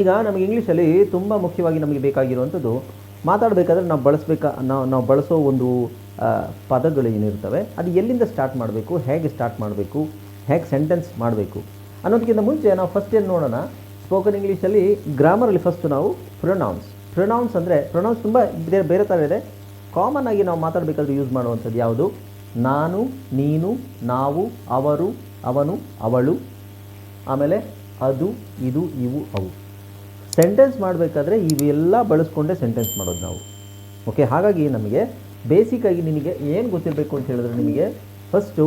ಈಗ ನಮಗೆ ಇಂಗ್ಲೀಷಲ್ಲಿ ತುಂಬ ಮುಖ್ಯವಾಗಿ ನಮಗೆ ಬೇಕಾಗಿರುವಂಥದ್ದು ಮಾತಾಡಬೇಕಾದ್ರೆ ನಾವು ಬಳಸಬೇಕಾ, ನಾವು ನಾವು ಬಳಸೋ ಒಂದು ಪದಗಳು ಏನಿರ್ತವೆ, ಅದು ಎಲ್ಲಿಂದ ಸ್ಟಾರ್ಟ್ ಮಾಡಬೇಕು, ಹೇಗೆ ಸ್ಟಾರ್ಟ್ ಮಾಡಬೇಕು, ಹೇಗೆ ಸೆಂಟೆನ್ಸ್ ಮಾಡಬೇಕು. ಅನ್ನೋದಕ್ಕಿಂತ ಮುಂಚೆ ನಾವು ಫಸ್ಟ್ ಏನು ನೋಡೋಣ ಸ್ಪೋಕನ್ ಇಂಗ್ಲೀಷಲ್ಲಿ ಗ್ರಾಮರಲ್ಲಿ ಫಸ್ಟ್ ನಾವು ಪ್ರೊನೌನ್ಸ್ ಪ್ರೊನೌನ್ಸ್ ಅಂದರೆ ಪ್ರೊನೌನ್ಸ್ ತುಂಬ ಬೇರೆ ಬೇರೆ ಥರ ಇದೆ. ಕಾಮನ್ ಆಗಿ ನಾವು ಮಾತಾಡಬೇಕಾದ್ರೆ ಯೂಸ್ ಮಾಡುವಂಥದ್ದು ಯಾವುದು? ನಾನು, ನೀನು, ನಾವು, ಅವರು, ಅವನು, ಅವಳು. ಆಮೇಲೆ ಅದು, ಇದು, ಇವು, ಅವು. ಸೆಂಟೆನ್ಸ್ ಮಾಡಬೇಕಾದ್ರೆ ಇವೆಲ್ಲ ಬಳಸ್ಕೊಂಡೇ ಸೆಂಟೆನ್ಸ್ ಮಾಡೋದು ನಾವು. ಓಕೆ ಹಾಗಾಗಿ ನಮಗೆ ಬೇಸಿಕ್ಕಾಗಿ ನಿಮಗೆ ಏನು ಗೊತ್ತಿರಬೇಕು ಅಂತ ಹೇಳಿದ್ರೆ ನಿಮಗೆ ಫಸ್ಟು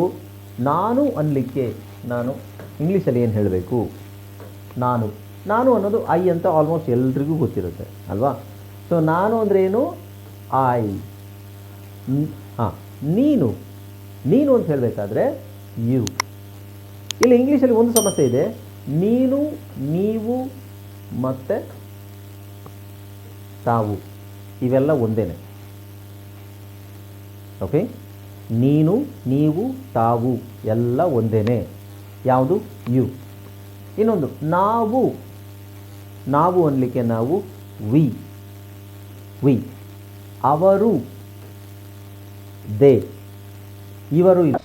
ನಾನು ಅನ್ನಲಿಕ್ಕೆ ನಾನು ಇಂಗ್ಲೀಷಲ್ಲಿ ಏನು ಹೇಳಬೇಕು? ನಾನು. ನಾನು ಅನ್ನೋದು ಐ ಅಂತ ಆಲ್ಮೋಸ್ಟ್ ಎಲ್ರಿಗೂ ಗೊತ್ತಿರುತ್ತೆ, ಅಲ್ವಾ? ಸೊ ನಾನು ಅಂದರೆ ಏನು? ಐ ಹಾಂ, ನೀನು. ನೀನು ಅಂತ ಹೇಳಬೇಕಾದ್ರೆ ಯು ಇಲ್ಲಿ ಇಂಗ್ಲೀಷಲ್ಲಿ ಒಂದು ಸಮಸ್ಯೆ ಇದೆ. ನೀನು, ನೀವು ಮತ್ತು ತಾವು. ಇವೆಲ್ಲ ಒಂದೇನೆ. ಓಕೆ ನೀನು, ನೀವು, ತಾವು ಎಲ್ಲ ಒಂದೇನೆ. ಯಾವುದು? ಯು ಇನ್ನೊಂದು, ನಾವು. ನಾವು ಅನ್ನಲಿಕ್ಕೆ ನಾವು ವಿ ವಿ ಅವರು ದೇ ಇವರು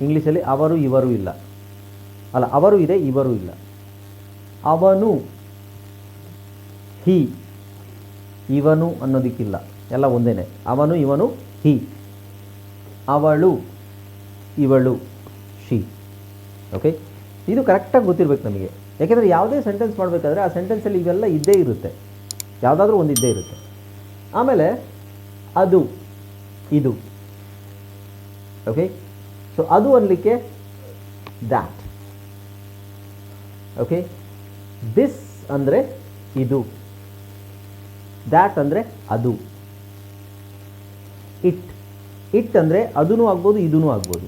ಇಂಗ್ಲೀಷಲ್ಲಿ ಅವರು, ಇವರು ಇಲ್ಲ. ಅಲ್ಲ, ಅವರು ಇದೆ, ಇವರು ಇಲ್ಲ. ಅವನು, ಹಿ, ಇವನು ಅನ್ನೋದಕ್ಕಿಲ್ಲ. ಎಲ್ಲ ಒಂದೇ ಅವನು, ಇವನು, ಹಿ. ಅವಳು, ಇವಳು, ಶಿ. ಓಕೆ ಇದು ಕರೆಕ್ಟಾಗಿ ಗೊತ್ತಿರಬೇಕು ನಮಗೆ. ಯಾಕೆಂದರೆ ಯಾವುದೇ ಸೆಂಟೆನ್ಸ್ ಮಾಡಬೇಕಾದ್ರೆ ಆ ಸೆಂಟೆನ್ಸಲ್ಲಿ ಇವೆಲ್ಲ ಇದ್ದೇ ಇರುತ್ತೆ. ಯಾವುದಾದ್ರೂ ಒಂದು ಇದ್ದೇ ಇರುತ್ತೆ. ಆಮೇಲೆ ಅದು, ಇದು. ಓಕೆ ಸೊ ಅದು ಅನ್ನಲಿಕ್ಕೆ ದ್ಯಾಟ್ ಓಕೆ ದಿಸ್ ಅಂದರೆ ಇದು. ದ್ಯಾಟ್ ಅಂದರೆ ಅದು. ಇಟ್ ಇಟ್ ಅಂದರೆ ಅದೂ ಆಗ್ಬೋದು ಇದೂ ಆಗ್ಬೋದು.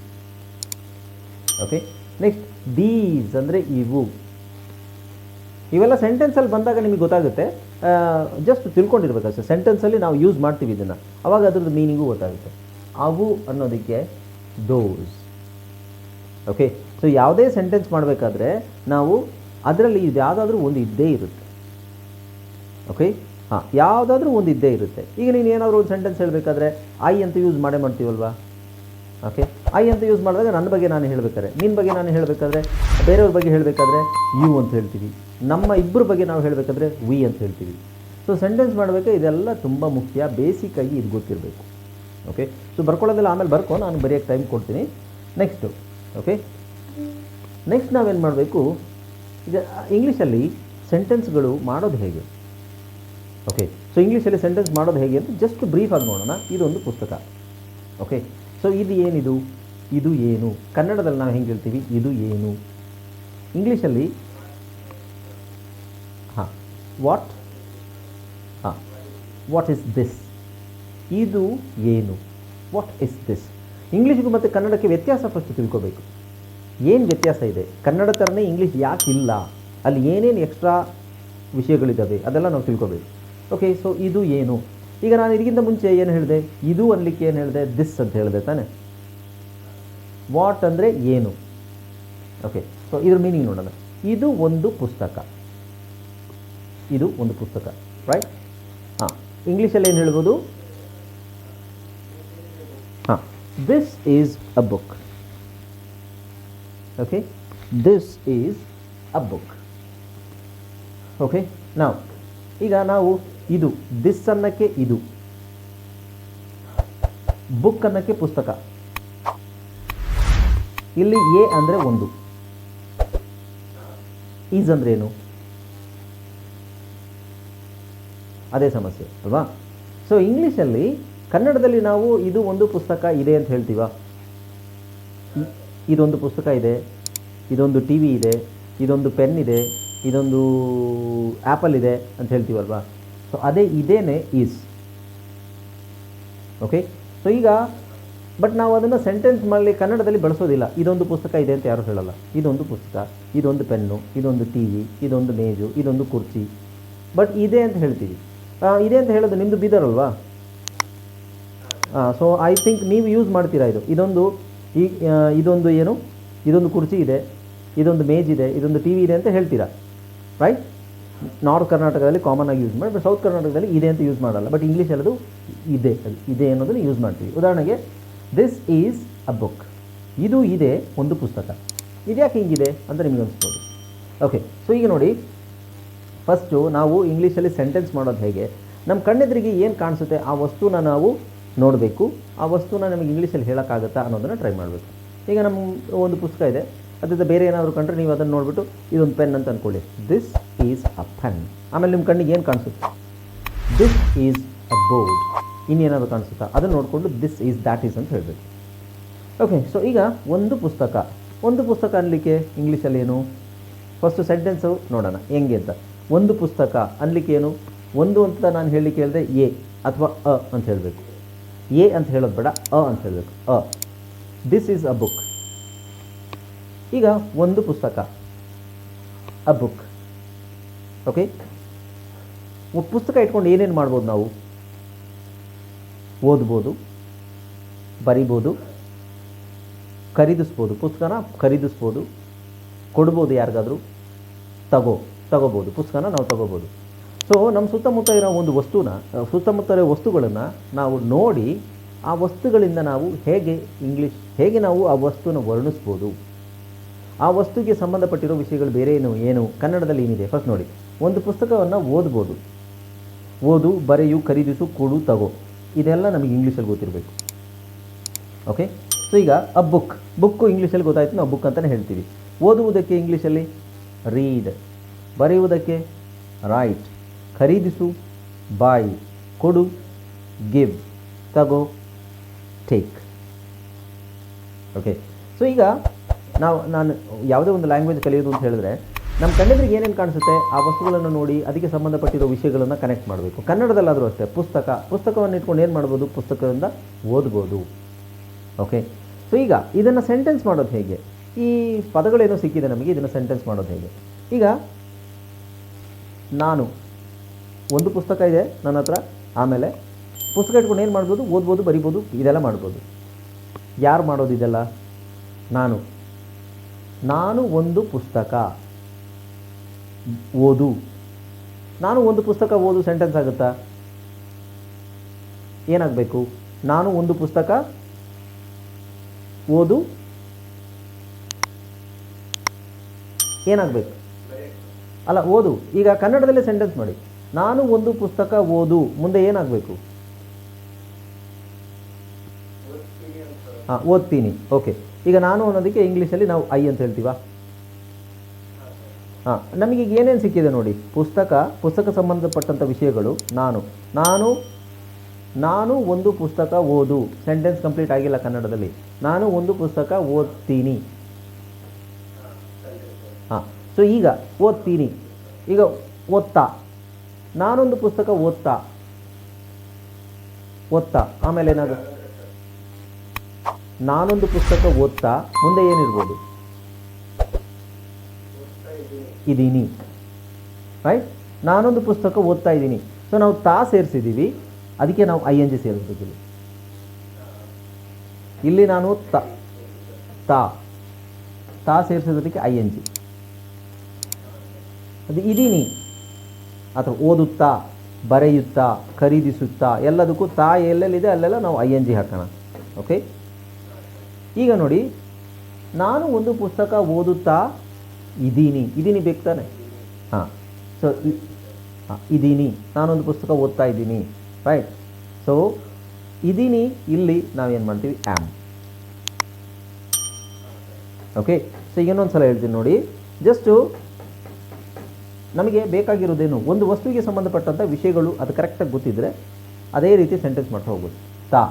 ಓಕೆ ನೆಕ್ಸ್ಟ್ ದೀಸ್ ಅಂದರೆ ಇವು. ಇವೆಲ್ಲ ಸೆಂಟೆನ್ಸಲ್ಲಿ ಬಂದಾಗ ನಿಮಗೆ ಗೊತ್ತಾಗುತ್ತೆ. ಜಸ್ಟ್ ತಿಳ್ಕೊಂಡಿರ್ಬೇಕು ಅಷ್ಟೇ ಸೆಂಟೆನ್ಸಲ್ಲಿ ನಾವು ಯೂಸ್ ಮಾಡ್ತೀವಿ ಇದನ್ನು. ಅವಾಗ ಅದ್ರದ್ದು ಮೀನಿಂಗು ಗೊತ್ತಾಗುತ್ತೆ. ಅವು ಅನ್ನೋದಕ್ಕೆ ದೋಸ್ ಓಕೆ ಸೊ ಯಾವುದೇ ಸೆಂಟೆನ್ಸ್ ಮಾಡಬೇಕಾದ್ರೆ ನಾವು ಅದರಲ್ಲಿ ಇದು ಯಾವುದಾದ್ರೂ ಒಂದು ಇದ್ದೇ ಇರುತ್ತೆ. ಓಕೆ ಹಾಂ, ಯಾವುದಾದ್ರೂ ಒಂದು ಇದ್ದೇ ಇರುತ್ತೆ. ಈಗ ನೀನು ಏನಾದರೂ ಒಂದು ಸೆಂಟೆನ್ಸ್ ಹೇಳಬೇಕಾದ್ರೆ ಐ ಅಂತ ಯೂಸ್ ಮಾಡೇ ಮಾಡ್ತೀವಲ್ವಾ? ಓಕೆ ಐ ಅಂತ ಯೂಸ್ ಮಾಡಿದಾಗ ನನ್ನ ಬಗ್ಗೆ ನಾನು ಹೇಳಬೇಕಾದ್ರೆ ನಿನ್ನ ಬಗ್ಗೆ ನಾನು ಹೇಳಬೇಕಾದ್ರೆ, ಬೇರೆಯವ್ರ ಬಗ್ಗೆ ಹೇಳಬೇಕಾದ್ರೆ ಯು ಅಂತ ಹೇಳ್ತೀವಿ. ನಮ್ಮ ಇಬ್ಬರ ಬಗ್ಗೆ ನಾವು ಹೇಳಬೇಕಾದ್ರೆ ವಿ ಅಂತ ಹೇಳ್ತೀವಿ. ಸೊ ಸೆಂಟೆನ್ಸ್ ಮಾಡಬೇಕಾದ್ರೆ ಇದೆಲ್ಲ ತುಂಬ ಮುಖ್ಯ. ಬೇಸಿಕ್ಕಾಗಿ ಇದು ಗೊತ್ತಿರಬೇಕು. ಓಕೆ ಸೊ ಬರ್ಕೊಳ್ಳೋದಿಲ್ಲ ಆಮೇಲೆ ಬರ್ಕೊ. ನಾನು ಬರೆಯೋಕ್ಕೆ ಟೈಮ್ ಕೊಡ್ತೀನಿ. ನೆಕ್ಸ್ಟು ಓಕೆ ನೆಕ್ಸ್ಟ್ ನಾವೇನು ಮಾಡಬೇಕು? ಈಗ ಇಂಗ್ಲೀಷಲ್ಲಿ ಸೆಂಟೆನ್ಸ್ಗಳು ಮಾಡೋದು ಹೇಗೆ? ಓಕೆ ಸೊ ಇಂಗ್ಲೀಷಲ್ಲಿ ಸೆಂಟೆನ್ಸ್ ಮಾಡೋದು ಹೇಗೆ ಅಂತ ಜಸ್ಟ್ ಬ್ರೀಫಾಗಿ ನೋಡೋಣ. ಇದೊಂದು ಪುಸ್ತಕ. ಓಕೆ ಸೊ ಇದು ಏನಿದು? ಇದು ಏನು? ಕನ್ನಡದಲ್ಲಿ ನಾವು ಹೆಂಗೆ ಹೇಳ್ತೀವಿ? ಇದು ಏನು? ಇಂಗ್ಲೀಷಲ್ಲಿ ಹಾಂ. ವಾಟ್ ಹಾಂ. ವಾಟ್ ಇಸ್ ದಿಸ್ ಇದು ಏನು? ವಾಟ್ ಇಸ್ ದಿಸ್ ಇಂಗ್ಲೀಷ್ಗೂ ಮತ್ತು ಕನ್ನಡಕ್ಕೆ ವ್ಯತ್ಯಾಸ ಫಸ್ಟ್ ತಿಳ್ಕೋಬೇಕು. ಏನು ವ್ಯತ್ಯಾಸ ಇದೆ? ಕನ್ನಡ ಥರನೇ ಇಂಗ್ಲೀಷ್ ಯಾಕೆ ಇಲ್ಲ? ಅಲ್ಲಿ ಏನೇನು ಎಕ್ಸ್ಟ್ರಾ ವಿಷಯಗಳಿದ್ದಾವೆ? ಅದೆಲ್ಲ ನಾವು ತಿಳ್ಕೋಬೇಕು. ಓಕೆ ಸೊ ಇದು ಏನು? ಈಗ ನಾನು ಇದಕ್ಕಿಂತ ಮುಂಚೆ ಏನು ಹೇಳಿದೆ? ಇದು ಅನ್ಲಿಕ್ಕೆ ಏನು ಹೇಳಿದೆ? ದಿಸ್ ಅಂತ ಹೇಳಿದೆ ತಾನೆ. ವಾಟ್ ಅಂದರೆ ಏನು? ಓಕೆ ಸೊ ಇದ್ರ ಮೀನಿಂಗ್ ನೋಡೋಣ. ಇದು ಒಂದು ಪುಸ್ತಕ. ಇದು ಒಂದು ಪುಸ್ತಕ ರೈಟ್ ಹಾಂ ಇಂಗ್ಲೀಷಲ್ಲಿ ಏನು ಹೇಳ್ಬೋದು? ಹಾಂ is a book. Okay? This is a book. Okay ನಾವು ಈಗ ನಾವು ಇದು ದಿಸ್ ಅನ್ನಕ್ಕೆ ಇದು. ಬುಕ್ ಅನ್ನಕ್ಕೆ ಪುಸ್ತಕ. ಇಲ್ಲಿ ಎ ಅಂದರೆ ಒಂದು. ಈಸ್ ಅಂದ್ರೆ ಏನು? ಅದೇ ಸಮಸ್ಯೆ, ಅಲ್ವಾ? ಸೊ ಇಂಗ್ಲೀಷಲ್ಲಿ ಕನ್ನಡದಲ್ಲಿ ನಾವು ಇದು ಒಂದು ಪುಸ್ತಕ ಇದೆ ಅಂತ ಹೇಳ್ತೀವ? ಇದೊಂದು ಪುಸ್ತಕ ಇದೆ, ಇದೊಂದು ಟಿ ವಿ ಇದೆ, ಇದೊಂದು ಪೆನ್ ಇದೆ, ಇದೊಂದು ಆ್ಯಪಲ್ ಇದೆ ಅಂತ ಹೇಳ್ತೀವಲ್ವಾ? ಸೊ ಅದೇ ಇದೇನೆ ಈಸ್ ಓಕೆ ಸೊ ಈಗ ಬಟ್ ನಾವು ಅದನ್ನು ಸೆಂಟೆನ್ಸ್ ಮಾಡಲಿ ಕನ್ನಡದಲ್ಲಿ ಬಳಸೋದಿಲ್ಲ. ಇದೊಂದು ಪುಸ್ತಕ ಇದೆ ಅಂತ ಯಾರು ಹೇಳಲ್ಲ. ಇದೊಂದು ಪುಸ್ತಕ, ಇದೊಂದು ಪೆನ್ನು, ಇದೊಂದು ಟಿ ವಿ ಇದೊಂದು ಮೇಜು, ಇದೊಂದು ಕುರ್ಚಿ. ಬಟ್ ಇದೆ ಅಂತ ಹೇಳ್ತೀವಿ. ಇದೆ ಅಂತ ಹೇಳೋದು ನಿಮ್ಮದು ಬೀದರ್ ಅಲ್ವಾ ಸೊ ಐ ಥಿಂಕ್ ನೀವು ಯೂಸ್ ಮಾಡ್ತೀರಾ ಇದು. ಇದೊಂದು, ಈ ಇದೊಂದು ಏನು? ಇದೊಂದು ಕುರ್ಚಿ ಇದೆ, ಇದೊಂದು ಮೇಜ್ ಇದೆ, ಇದೊಂದು ಟಿ ವಿ ಇದೆ ಅಂತ ಹೇಳ್ತೀರಾ? ರೈಟ್ ನಾರ್ತ್ ಕರ್ನಾಟಕದಲ್ಲಿ ಕಾಮನ್ ಆಗಿ ಯೂಸ್ ಮಾಡಿ ಬಟ್ ಸೌತ್ ಕರ್ನಾಟಕದಲ್ಲಿ ಇದೆ ಅಂತ ಯೂಸ್ ಮಾಡಲ್ಲ. ಬಟ್ ಇಂಗ್ಲೀಷ್ ಎಲ್ಲದು ಇದೆ ಅದು ಇದೆ ಅನ್ನೋದನ್ನು ಯೂಸ್ ಮಾಡ್ತೀವಿ. ಉದಾಹರಣೆಗೆ ದಿಸ್ ಈಸ್ ಅ ಬುಕ್ ಇದು ಇದೆ ಒಂದು ಪುಸ್ತಕ. ಇದ್ಯಾಕೆ ಹಿಂಗಿದೆ ಅಂತ ನಿಮಗೆ ಅನಿಸ್ಬೋದು. ಓಕೆ ಸೊ ಈಗ ನೋಡಿ ಫಸ್ಟು ನಾವು ಇಂಗ್ಲೀಷಲ್ಲಿ ಸೆಂಟೆನ್ಸ್ ಮಾಡೋದು ಹೇಗೆ? ನಮ್ಮ ಕಣ್ಣೆದ್ರಿಗೆ ಏನು ಕಾಣಿಸುತ್ತೆ? ಆ ವಸ್ತುನ ನಾವು ನೋಡಬೇಕು, ಆ ವಸ್ತುನ ನಮಗೆ ಇಂಗ್ಲೀಷಲ್ಲಿ ಹೇಳೋಕ್ಕಾಗತ್ತಾ ಅನ್ನೋದನ್ನು ಟ್ರೈ ಮಾಡಬೇಕು. ಈಗ ನಮ್ಮ ಒಂದು ಪುಸ್ತಕ ಇದೆ ಅದರಿಂದ ಬೇರೆ ಏನಾದರೂ ಕಂಡ್ರೆ ನೀವು ಅದನ್ನು ನೋಡಿಬಿಟ್ಟು ಇದೊಂದು ಪೆನ್ ಅಂತ ಅಂದ್ಕೊಳ್ಳಿ ದಿಸ್ ಈಸ್ ಅ ಪೆನ್ ಆಮೇಲೆ ನಿಮ್ಮ ಕಣ್ಣಿಗೆ ಏನು ಕಾಣಿಸುತ್ತೆ? ದಿಸ್ ಈಸ್ ಅ ಬೋರ್ಡ್ ಇನ್ನೇನಾದರೂ ಕಾಣಿಸುತ್ತಾ? ಅದನ್ನು ನೋಡಿಕೊಂಡು ದಿಸ್ ಈಸ್ ದ್ಯಾಟ್ ಈಸ್ ಅಂತ ಹೇಳಬೇಕು. ಓಕೆ ಸೊ ಈಗ ಒಂದು ಪುಸ್ತಕ. ಒಂದು ಪುಸ್ತಕ ಅನ್ಲಿಕ್ಕೆ ಇಂಗ್ಲೀಷಲ್ಲಿ ಏನು? ಫಸ್ಟು ಸೆಂಟೆನ್ಸು ನೋಡೋಣ. ಹೆಂಗೆ ಅಂತ. ಒಂದು ಪುಸ್ತಕ ಅನ್ಲಿಕ್ಕೆ ಏನು? ಒಂದು ಅಂತ ನಾನು ಹೇಳಲಿಕ್ಕೆ ಹೇಳಿದೆ ಎ ಅಥವಾ ಅ ಅಂತ ಹೇಳಬೇಕು. ಎ ಅಂತ ಹೇಳೋದು ಬೇಡ, ಅ ಅಂತ ಹೇಳಬೇಕು, a. This is a book ಈಗ ಒಂದು ಪುಸ್ತಕ ಅ ಬುಕ್ ಓಕೆ ಪುಸ್ತಕ ಇಟ್ಕೊಂಡು ಏನೇನು ಮಾಡ್ಬೋದು ನಾವು? ಓದ್ಬೋದು, ಬರಿಬೋದು, ಖರೀದಿಸ್ಬೋದು. ಪುಸ್ತಕನ ಖರೀದಿಸ್ಬೋದು, ಕೊಡ್ಬೋದು ಯಾರಿಗಾದರೂ, ತಗೋ, ತಗೋಬೋದು. ಪುಸ್ತಕನ ನಾವು ತಗೋಬೋದು. ಸೊ ನಮ್ಮ ಸುತ್ತಮುತ್ತ ಇರೋ ಒಂದು ವಸ್ತುನ ಸುತ್ತಮುತ್ತ ಇರೋ ವಸ್ತುಗಳನ್ನು ನಾವು ನೋಡಿ, ಆ ವಸ್ತುಗಳಿಂದ ನಾವು ಹೇಗೆ ಇಂಗ್ಲೀಷ್ ಹೇಗೆ ನಾವು ಆ ವಸ್ತುನ ವರ್ಣಿಸ್ಬೋದು? ಆ ವಸ್ತುಗೆ ಸಂಬಂಧಪಟ್ಟಿರೋ ವಿಷಯಗಳು ಬೇರೆ ಏನು ಏನು? ಕನ್ನಡದಲ್ಲಿ ಏನಿದೆ? ಫಸ್ಟ್ ನೋಡಿ. ಒಂದು ಪುಸ್ತಕವನ್ನು ಓದ್ಬೋದು. ಓದು, ಬರೆಯು, ಖರೀದಿಸು, ಕೊಡು, ತಗೋ. ಇದೆಲ್ಲ ನಮಗೆ ಇಂಗ್ಲೀಷಲ್ಲಿ ಗೊತ್ತಿರಬೇಕು. ಓಕೆ ಸೊ ಈಗ ಅ ಬುಕ್ ಬುಕ್ಕು ಇಂಗ್ಲೀಷಲ್ಲಿ ಗೊತ್ತಾಯ್ತು, ನಾವು ಬುಕ್ ಅಂತಲೇ ಹೇಳ್ತೀವಿ. ಓದುವುದಕ್ಕೆ ಇಂಗ್ಲೀಷಲ್ಲಿ ರೀಡ್ ಬರೆಯುವುದಕ್ಕೆ? ರೈಟ್ ಖರೀದಿಸು, ಬಾಯ್ ಕೊಡು, ಗಿವ್, ತಗೋ, ಟೇಕ್. ಓಕೆ ಸೊ ಈಗ ನಾವು, ನಾನು ಯಾವುದೇ ಒಂದು ಲ್ಯಾಂಗ್ವೇಜ್ ಕಲಿಯೋದು ಅಂತ ಹೇಳಿದ್ರೆ, ನಮ್ಮ ಕಣ್ಣೆದುರಿಗೆ ಏನೇನು ಕಾಣಿಸುತ್ತೆ, ಆ ವಸ್ತುಗಳನ್ನು ನೋಡಿ, ಅದಕ್ಕೆ ಸಂಬಂಧಪಟ್ಟಿರೋ ವಿಷಯಗಳನ್ನು ಕನೆಕ್ಟ್ ಮಾಡಬೇಕು. ಕನ್ನಡದಲ್ಲಾದರೂ ಅಷ್ಟೇ, ಪುಸ್ತಕ, ಪುಸ್ತಕವನ್ನು ಇಟ್ಕೊಂಡು ಏನು ಮಾಡ್ಬೋದು? ಪುಸ್ತಕದಿಂದ ಓದ್ಬೋದು. ಓಕೆ ಸೊ ಈಗ ಇದನ್ನು ಸೆಂಟೆನ್ಸ್ ಮಾಡೋದು ಹೇಗೆ? ಈ ಪದಗಳೇನೋ ಸಿಕ್ಕಿದೆ ನಮಗೆ, ಇದನ್ನು ಸೆಂಟೆನ್ಸ್ ಮಾಡೋದು ಹೇಗೆ? ಈಗ ನಾನು ಒಂದು ಪುಸ್ತಕ ಇದೆ ನನ್ನ ಹತ್ರ. ಆಮೇಲೆ ಪುಸ್ತಕ ಇಟ್ಕೊಂಡು ಏನು ಮಾಡ್ಬೋದು? ಓದ್ಬೋದು, ಬರಿಬೋದು, ಇದೆಲ್ಲ ಮಾಡ್ಬೋದು. ಯಾರು ಮಾಡೋದು ಇದೆಲ್ಲ? ನಾನು. ನಾನು ಒಂದು ಪುಸ್ತಕ. ಓದು. ನಾನು ಒಂದು ಪುಸ್ತಕ ಓದು ಸೆಂಟೆನ್ಸ್ ಆಗುತ್ತಾ? ಏನಾಗಬೇಕು? ನಾನು ಒಂದು ಪುಸ್ತಕ ಓದು. ಏನಾಗಬೇಕು? ಅಲ್ಲ, ಓದು. ಈಗ ಕನ್ನಡದಲ್ಲೇ ಸೆಂಟೆನ್ಸ್ ಮಾಡಿ. ನಾನು ಒಂದು ಪುಸ್ತಕ ಓದು, ಮುಂದೆ ಏನಾಗಬೇಕು? ಹಾಂ, ಓದ್ತೀನಿ. ಓಕೆ ಈಗ ನಾನು ಅನ್ನೋದಕ್ಕೆ ಇಂಗ್ಲೀಷಲ್ಲಿ ನಾವು ಐ ಅಂತ ಹೇಳ್ತೀವಾ? ಹಾಂ, ನಮಗೆ ಈಗ ಏನೇನು ಸಿಕ್ಕಿದೆ ನೋಡಿ? ಪುಸ್ತಕ ಪುಸ್ತಕ ಸಂಬಂಧಪಟ್ಟಂಥ ವಿಷಯಗಳು, ನಾನು. ನಾನು ನಾನು ಒಂದು ಪುಸ್ತಕ ಓದು. ಸೆಂಟೆನ್ಸ್ ಕಂಪ್ಲೀಟ್ ಆಗಿಲ್ಲ ಕನ್ನಡದಲ್ಲಿ. ನಾನು ಒಂದು ಪುಸ್ತಕ ಓದ್ತೀನಿ. ಹಾಂ ಸೊ ಈಗ ಓದ್ತೀನಿ. ಈಗ ಓದ್ತಾ. ನಾನೊಂದು ಪುಸ್ತಕ ಓದ್ತಾ ಓದ್ತಾ, ಆಮೇಲೆ ಏನಾಗ ನಾನೊಂದು ಪುಸ್ತಕ ಓದ್ತಾ, ಮುಂದೆ ಏನಿರ್ಬೋದು? ಇದ್ದೀನಿ ರೈಟ್ ನಾನೊಂದು ಪುಸ್ತಕ ಓದ್ತಾ ಇದ್ದೀನಿ ಸೊ ನಾವು ತಾ ಸೇರಿಸಿದ್ದೀವಿ ಅದಕ್ಕೆ ನಾವು ಐ ಎನ್ ಜಿ ಸೇರಿಸ್ಬೇಕು ಇಲ್ಲಿ ನಾನು ತ, ತಾ ತಾ ಸೇರಿಸೋದಕ್ಕೆ ಐ ಎನ್ ಜಿ ಅದು ಇದೀನಿ. ಅಥವಾ ಓದುತ್ತಾ, ಬರೆಯುತ್ತಾ, ಖರೀದಿಸುತ್ತಾ, ಎಲ್ಲದಕ್ಕೂ ತಾ ಎಲ್ಲೆಲ್ಲಿದೆ? ಅಲ್ಲೆಲ್ಲ ನಾವು ಐ ಎನ್ ಜಿ ಹಾಕೋಣ. ಓಕೆ ಈಗ ನೋಡಿ, ನಾನು ಒಂದು ಪುಸ್ತಕ ಓದುತ್ತಾ ಇದ್ದೀನಿ. ಇದ್ದೀನಿ ಬೇಕಾನೆ ಹಾಂ. ಸೊ ಇದ್ದೀನಿ. ನಾನೊಂದು ಪುಸ್ತಕ ಓದ್ತಾ ಇದ್ದೀನಿ. ರೈಟ್ ಸೊ ಇದ್ದೀನಿ, ಇಲ್ಲಿ ನಾವೇನು ಮಾಡ್ತೀವಿ? ಆ್ಯಮ್ ಓಕೆ ಸೊ ಇನ್ನೊಂದು ಸಲ ಹೇಳ್ತೀನಿ ನೋಡಿ. ಜಸ್ಟು ನಮಗೆ ಬೇಕಾಗಿರೋದೇನು ಒಂದು ವಸ್ತುವಿಗೆ ಸಂಬಂಧಪಟ್ಟಂಥ ವಿಷಯಗಳು ಅದು ಕರೆಕ್ಟಾಗಿ ಗೊತ್ತಿದ್ದರೆ ಅದೇ ರೀತಿ ಸೆಂಟೆನ್ಸ್ ಮಾಡ್ತಾ ಹೋಗ್ಬೋದು. ತಾ.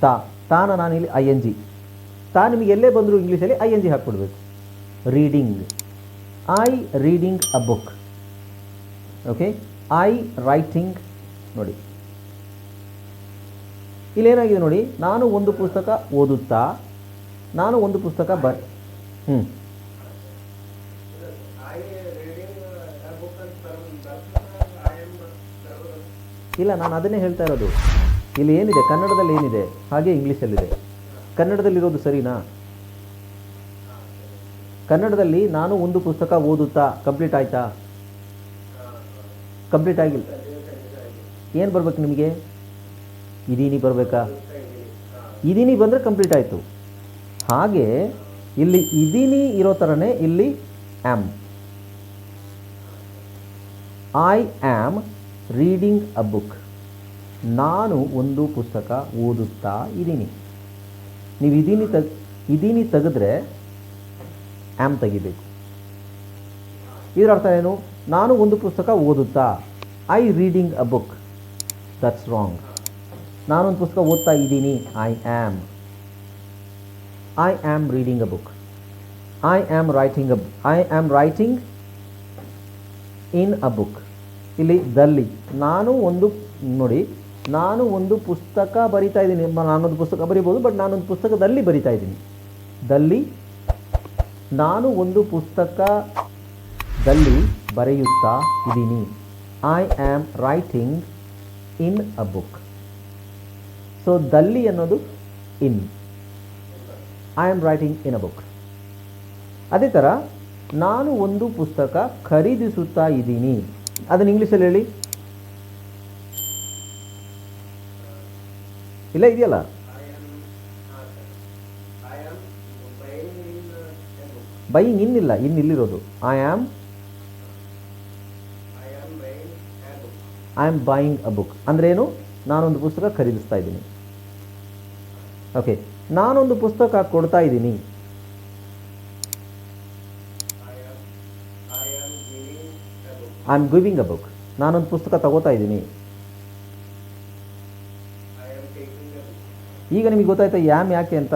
ತಾ. ತಾನ ನಾನಿಲ್ಲಿ ಐ ಎನ್ ಜಿ ತಾ ನಿಮಗೆ ಎಲ್ಲೇ ಬಂದರೂ ಇಂಗ್ಲೀಷಲ್ಲಿ I N G ಹಾಕ್ಕೊಡ್ಬೇಕು. Reading I reading a book okay I writing ನೋಡಿ. ಇಲ್ಲೇನಾಗಿದೆ ನೋಡಿ? ನಾನು ಒಂದು ಪುಸ್ತಕ ಓದುತ್ತಾ, ನಾನು ಒಂದು ಪುಸ್ತಕ ಬರ್ ಹ್ಞೂ ಇಲ್ಲ, ನಾನು ಅದನ್ನೇ ಹೇಳ್ತಾ ಇರೋದು. ಇಲ್ಲಿ ಏನಿದೆ? ಕನ್ನಡದಲ್ಲಿ ಏನಿದೆ? ಹಾಗೆ ಇಂಗ್ಲೀಷಲ್ಲಿದೆ. ಕನ್ನಡದಲ್ಲಿರೋದು ಸರಿನಾ? ಕನ್ನಡದಲ್ಲಿ ನಾನು ಒಂದು ಪುಸ್ತಕ ಓದುತ್ತಾ ಕಂಪ್ಲೀಟ್ ಆಯ್ತಾ? ಕಂಪ್ಲೀಟ್ ಆಗಿಲ್ಲ. ಏನು ಬರ್ಬೇಕು ನಿಮಗೆ? ಇದೀನಿ ಬರಬೇಕಾ? ಇದೀನಿ ಬಂದರೆ ಕಂಪ್ಲೀಟ್ ಆಯಿತು. ಹಾಗೆ ಇಲ್ಲಿ ಇದೀನಿ ಇರೋ ಥರನೇ ಇಲ್ಲಿ am I am reading a book ನಾನು ಒಂದು ಪುಸ್ತಕ ಓದುತ್ತಾ ಇದ್ದೀನಿ. ನೀವು ಇದೀನಿ ತೆಗ್ ಇದೀನಿ ತೆಗೆದ್ರೆ ಆ್ಯಮ್ ತೆಗಿಬೇಕು. ಇದರ ಅರ್ಥ ಏನು? ನಾನು ಒಂದು ಪುಸ್ತಕ ಓದುತ್ತಾ I reading a book that's wrong ನಾನೊಂದು ಪುಸ್ತಕ ಓದ್ತಾ ಇದ್ದೀನಿ I am I am reading a book I am writing a I am writing in a book ಇಲ್ಲಿ ದಲ್ಲಿ. ನಾನು ಒಂದು, ನೋಡಿ, ನಾನು ಒಂದು ಪುಸ್ತಕ ಬರಿತಾ ಇದ್ದೀನಿ. ನಾನೊಂದು ಪುಸ್ತಕ ಬರಿಬೋದು, ಬಟ್ ನಾನೊಂದು ಪುಸ್ತಕದಲ್ಲಿ ಬರಿತಾ ಇದ್ದೀನಿ. ದಲ್ಲಿ, ನಾನು ಒಂದು ಪುಸ್ತಕದಲ್ಲಿ ಬರೆಯುತ್ತಾ ಇದ್ದೀನಿ. I am writing in a book so ದಲ್ಲಿ ಅನ್ನೋದು in I am writing in a book ಅದೇ ಥರ ನಾನು ಒಂದು ಪುಸ್ತಕ ಖರೀದಿಸುತ್ತಾ ಇದ್ದೀನಿ. ಅದನ್ನು ಇಂಗ್ಲೀಷಲ್ಲಿ ಹೇಳಿ. ಇಲ್ಲ, ಇದೆಯಲ್ಲ? ಬೈಯಿಂಗ್ ಇನ್ನಿಲ್ಲ ಇನ್ ಇಲ್ಲಿರೋದು I am I am buying a book ಅಂದ್ರೇನು? ನಾನೊಂದು ಪುಸ್ತಕ ಖರೀದಿಸ್ತಾ ಇದ್ದೀನಿ. ಓಕೆ ನಾನೊಂದು ಪುಸ್ತಕ ಕೊಡ್ತಾ ಇದ್ದೀನಿ. I am giving a book ನಾನೊಂದು ಪುಸ್ತಕ ತಗೋತಾ ಇದ್ದೀನಿ. ಈಗ ನಿಮಗೆ ಗೊತ್ತಾಯ್ತಾ ಯಾಮ್ ಯಾಕೆ ಅಂತ?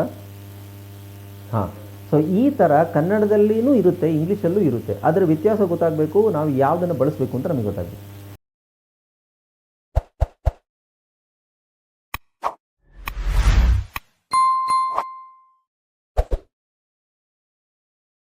ಹಾಂ. ಸೊ ಈ ಥರ ಕನ್ನಡದಲ್ಲಿಯೂ ಇರುತ್ತೆ ಇಂಗ್ಲೀಷಲ್ಲೂ ಇರುತ್ತೆ. ಅದರ ವ್ಯತ್ಯಾಸ ಗೊತ್ತಾಗಬೇಕು, ನಾವು ಯಾವುದನ್ನು ಬಳಸಬೇಕು ಅಂತ ನಮಗೆ ಗೊತ್ತಾಗಬೇಕು.